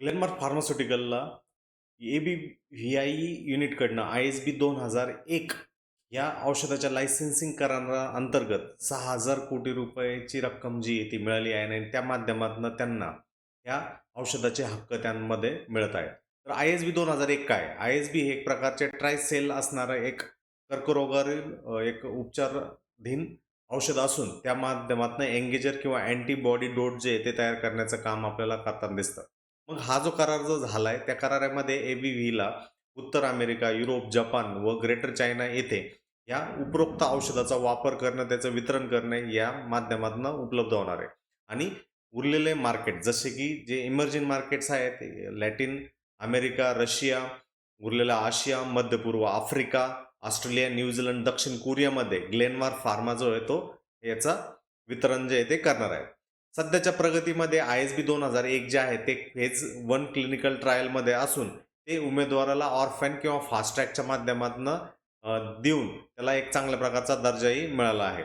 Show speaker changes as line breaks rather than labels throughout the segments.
Glenmark फार्मास्युटिकलला A B V I युनिटकडनं I S B दोन हजार एक या औषधाच्या लायसन्सिंग करारा अंतर्गत सहा हजार कोटी रुपयाची रक्कम जी आहे ती मिळाली आहे आणि त्या माध्यमातून त्यांना या औषधाचे हक्क त्यांमध्ये मिळत आहेत. तर आय एस बी दोन हजार एक काय? आय एस बी हे एक प्रकारचे ट्रायसेल असणारं एक कर्करोगावरील एक उपचारधीन औषध असून त्या माध्यमातून एंगेजर किंवा अँटीबॉडी डोट जे आहे ते तयार करण्याचं काम आपल्याला करताना दिसतं. मग हा जो करार जो झाला आहे त्या करारामध्ये ए बी व्हीला उत्तर अमेरिका युरोप जपान व ग्रेटर चायना येथे या उपरोक्त औषधाचा वापर करणं त्याचं वितरण करणे या माध्यमातून उपलब्ध होणार आहे. आणि उरलेले मार्केट जसे की जे इमर्जिंग मार्केट्स आहेत लॅटिन अमेरिका रशिया उरलेला आशिया मध्य पूर्व आफ्रिका ऑस्ट्रेलिया न्यूझीलंड दक्षिण कोरियामध्ये ग्लेनमार्क फार्मा जो आहे तो याचा वितरण जे आहे ते करणार आहे सध्याच्या प्रगतीमध्ये आय एस बी दोन हजार एक जे आहे ते फेज वन क्लिनिकल ट्रायलमध्ये असून ते उमेदवाराला ऑर्फॅन किंवा फास्ट ट्रॅकच्या माध्यमातून देऊन त्याला एक चांगल्या प्रकारचा दर्जाही मिळाला आहे.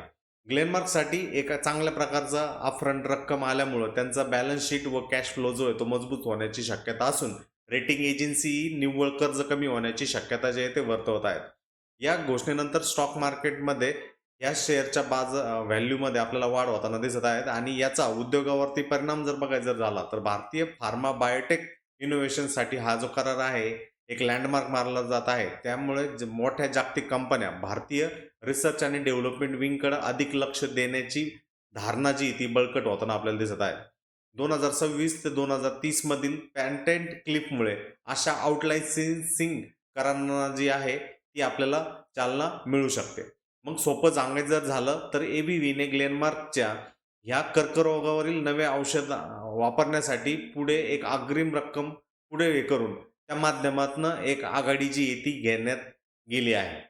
ग्लेनमार्कसाठी एका चांगल्या प्रकारचा अपफ्रंट रक्कम आल्यामुळं त्यांचा बॅलन्स शीट व कॅश फ्लो जो आहे तो मजबूत होण्याची शक्यता असून रेटिंग एजन्सी निव्वळ कर्ज कमी होण्याची शक्यता जे आहे ते वर्तवत आहेत. या घोषणेनंतर स्टॉक मार्केटमध्ये या शेअरच्या बाज व्हॅल्यूमध्ये आपल्याला वाढ होताना दिसत आहेत आणि याचा उद्योगावरती परिणाम जर बघायचा जर झाला तर भारतीय फार्मा बायोटेक इनोव्हेशनसाठी हा जो करार आहे एक लँडमार्क मारला जात आहे. त्यामुळे ज- मोठ्या जागतिक कंपन्या भारतीय रिसर्च आणि डेव्हलपमेंट विंगकडे अधिक लक्ष देण्याची धारणा जी ती बळकट होताना आपल्याला दिसत आहे. दोन हजार सव्वीस ते दोन हजार तीसमधील पॅन्टेंट क्लिपमुळे अशा आउटलायसिंग करारांना जी आहे ती आपल्याला चालना मिळू शकते. मग सोपं सांगायचं जर झालं तर ए बी व्हीने ग्लेनमार्कच्या ह्या कर्करोगावरील नवे औषध वापरण्यासाठी पुढे एक अग्रिम रक्कम पुढे हे करून त्या माध्यमातून एक आघाडीची येती घेण्यात गेली आहे.